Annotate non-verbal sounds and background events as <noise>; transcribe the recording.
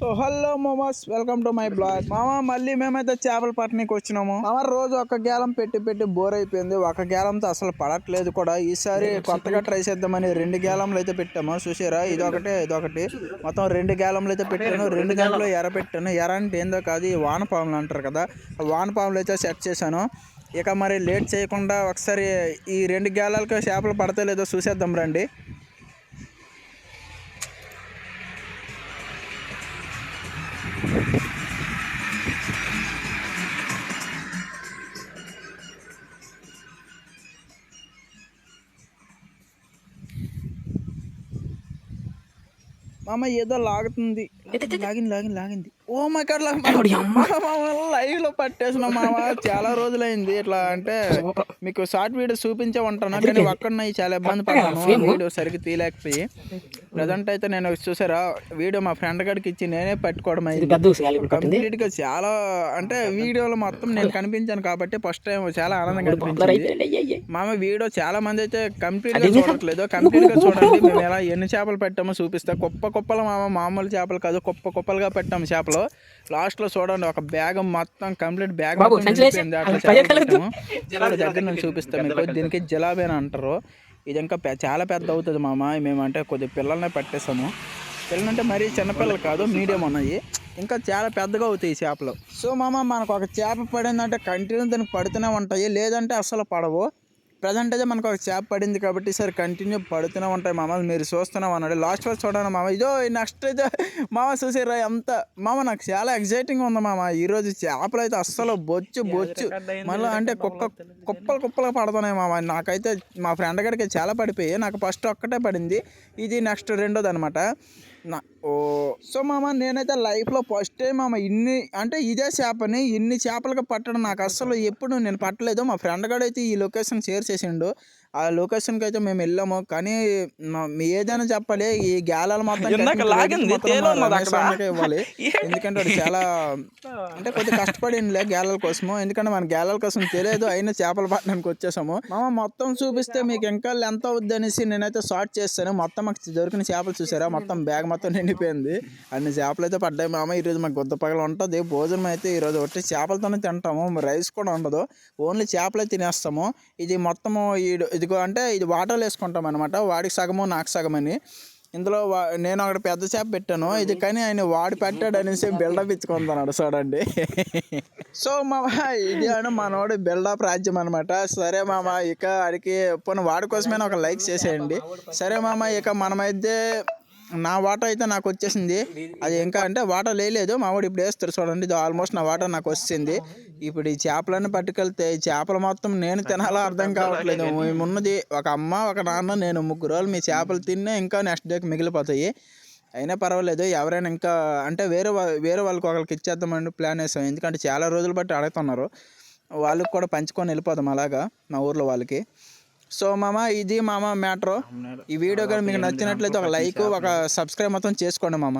So hello momos welcome to my blog మామ మళ్ళీ మేమైతే చేపల పట్టణీకి వచ్చినాము. మామ రోజు ఒక గేలం పెట్టి పెట్టి బోర్ అయిపోయింది. ఒక గేలంతో అసలు పడట్లేదు కూడా. ఈసారి కొత్తగా ట్రై చేద్దామని రెండు గేలంలు అయితే పెట్టాము. చూసారా? ఇదొకటి ఇదొకటి మొత్తం రెండు గేలంలు అయితే పెట్టాను. రెండు గేలంలో ఎర పెట్టాను. ఎర అంటే ఏందో కాదు ఈ వానపాములు అంటారు కదా. వానపాములు అయితే సెట్ చేశాను. ఇక మరి లేట్ చేయకుండా ఒకసారి ఈ రెండు గేలాలకు చేపలు పడతాయి లేదో చూసేద్దాం రండి. మామ ఏదో లాగుతుంది. లాగింది లాగింది లాగింది. ఓ మై గాడ్ లైవ్లో పట్టేసిన మామ. చాలా రోజులైంది. ఇట్లా అంటే మీకు షార్ట్ వీడియో చూపించే ఉంటాను కానీ ఒక్కడిన చాలా ఇబ్బంది పడ్డాను. వీడియో సరిగ్గా తీయలేకపోయి. ప్రజెంట్ అయితే నేను చూసారా? వీడియో మా ఫ్రెండ్ గడికి ఇచ్చి నేనే పట్టుకోవడం అయింది. కంప్లీట్గా చాలా అంటే వీడియోలో మొత్తం నేను కనిపించాను కాబట్టి ఫస్ట్ టైం చాలా ఆనందంగా అనిపించింది. మామ వీడియో చాలా మంది అయితే కంప్లీట్గా చూడట్లేదు కంప్లీట్గా చూడండి మేము ఎలా ఎన్ని చేపలు పెట్టామో చూపిస్తా కుప్ప కుప్పలు మామ మామూలు చేపలు కాదు కుప్ప కుప్పలుగా పెట్టాము చేపలు లాస్ట్లో చూడండి ఒక బ్యాగ్ మొత్తం కంప్లీట్ బ్యాగ్ దగ్గర నుంచి చూపిస్తాం మీకు. దీనికి జలాబేనా అంటారు. ఇది ఇంకా చాలా పెద్ద అవుతుంది మామ. మేము అంటే కొద్ది పిల్లల్నే పట్టేసాము పిల్లలంటే మరీ చిన్నపిల్లలు కాదు మీడియం ఉన్నాయి. ఇంకా చాలా పెద్దగా అవుతాయి చేపలు. సో మామ మనకు ఒక చేప పడిందంటే కంటిన్యూ దానికి పడుతూనే ఉంటాయి. లేదంటే అసలు పడవు. ప్రజెంట్ అయితే మనకు ఒక చేప పడింది కాబట్టి సరే కంటిన్యూ పడుతూనే ఉంటాయి మామ. మీరు చూస్తున్నాం అన్నాడు. లాస్ట్ వరకు చూడండి మామ. ఇదో నెక్స్ట్ అయితే మామ చూసారా ఎంత? మామ నాకు చాలా ఎగ్జైటింగ్ ఉంది మామ. ఈరోజు చేపలు అయితే అస్సలు బొచ్చు బొచ్చు. మళ్ళీ అంటే కుక్క కుప్పలు కుప్పలు పడుతున్నాయి మామ. నాకైతే మా ఫ్రెండ్ గడికి చాలా పడిపోయి నాకు ఫస్ట్ ఒక్కటే పడింది. ఇది నెక్స్ట్ రెండోది అనమాట నా ఓ. సో మామ నేనైతే లైఫ్లో ఫస్ట్ టైం మామ ఇన్ని అంటే ఇదే చేపని ఇన్ని చేపలకు పట్టడం నాకు అస్సలు ఎప్పుడు నేను పట్టలేదు. మా ఫ్రెండ్ గడైతే ఈ లొకేషన్ షేర్ చేసిండు. ఆ లొకేషన్కి అయితే మేము వెళ్ళాము. కానీ మా- ఏదైనా చెప్పాలి ఈ గ్యాలాలు. అన్నకే ఇవ్వాలి. <laughs> ఎందుకంటే వాడు చాలా అంటే కొద్దిగా కష్టపడిందిలే గ్యాలల కోసము. ఎందుకంటే మన గ్యాలల కోసం తెలియదు అయినా చేపలు పట్టడానికి వచ్చేసాము. మామ మొత్తం చూపిస్తే మీకు ఇంకా ఎంత అవుద్ది అనేసి నేనైతే షార్ట్ చేస్తాను మొత్తం మాకు దొరికిన చేపలు చూసారా? మొత్తం బ్యాగ్ మొత్తం నిండిపోయింది. అన్ని చేపలు అయితే పడ్డాయి మామ. ఈరోజు మాకు గుద్ద పగల ఉంటుంది. భోజనం అయితే ఈరోజు ఒట్టి చేపలతోనే తింటాము. రైస్ కూడా ఉండదు. ఓన్లీ చేపలే తినేస్తాము. ఇది మొత్తము ఈ ఇదిగో అంటే ఇది వాటర్లు వేసుకుంటాం అనమాట వాడికి సగము నాకు సగం అని. ఇందులో వా- నేను అక్కడ పెద్ద చేప పెట్టాను. ఇది కానీ ఆయన వాడు పెట్టాడు అనేసి బిల్డప్ ఇచ్చుకుంటున్నాడు చూడండి. సో మామ ఇది అని మనోడు బిల్డప్ రాజ్యం అనమాట సరే మామ ఇక అడిగి పోనీ వాడి కోసమైనా ఒక లైక్ చేసేయండి. సరే మామ ఇక మనమైతే నా వాటర్ అయితే నాకు వచ్చేసింది. అది ఇంకా అంటే వాటర్ లేదు మా వాడు ఇప్పుడు వేస్తారు చూడండి. ఇది ఆల్మోస్ట్ నా వాటర్ నాకు వచ్చింది ఇప్పుడు ఈ చేపలన్నీ పట్టుకెళ్తే ఈ చేపలు మొత్తం నేను తినాలో అర్థం కావట్లేదు. మేమున్నది ఒక అమ్మ ఒక నాన్న నేను ముగ్గురు రోజులు మీ చేపలు తిన్నే ఇంకా నెక్స్ట్ డేకి మిగిలిపోతాయి. అయినా పర్వాలేదు. ఎవరైనా ఇంకా అంటే వేరే వేరే వాళ్ళకి ఒకరికి ఇచ్చేద్దామని ప్లాన్ వేసాం. ఎందుకంటే చాలా రోజులు బట్టి అడుగుతున్నారు. వాళ్ళకి కూడా పంచుకొని వెళ్ళిపోదాం అలాగా మా ఊర్లో వాళ్ళకి. సో మామ ఇది మామ మ్యాటర్. ఈ వీడియో కానీ మీకు నచ్చినట్లయితే ఒక లైక్ ఒక సబ్స్క్రైబ్ మొత్తం చేసుకోండి మామ.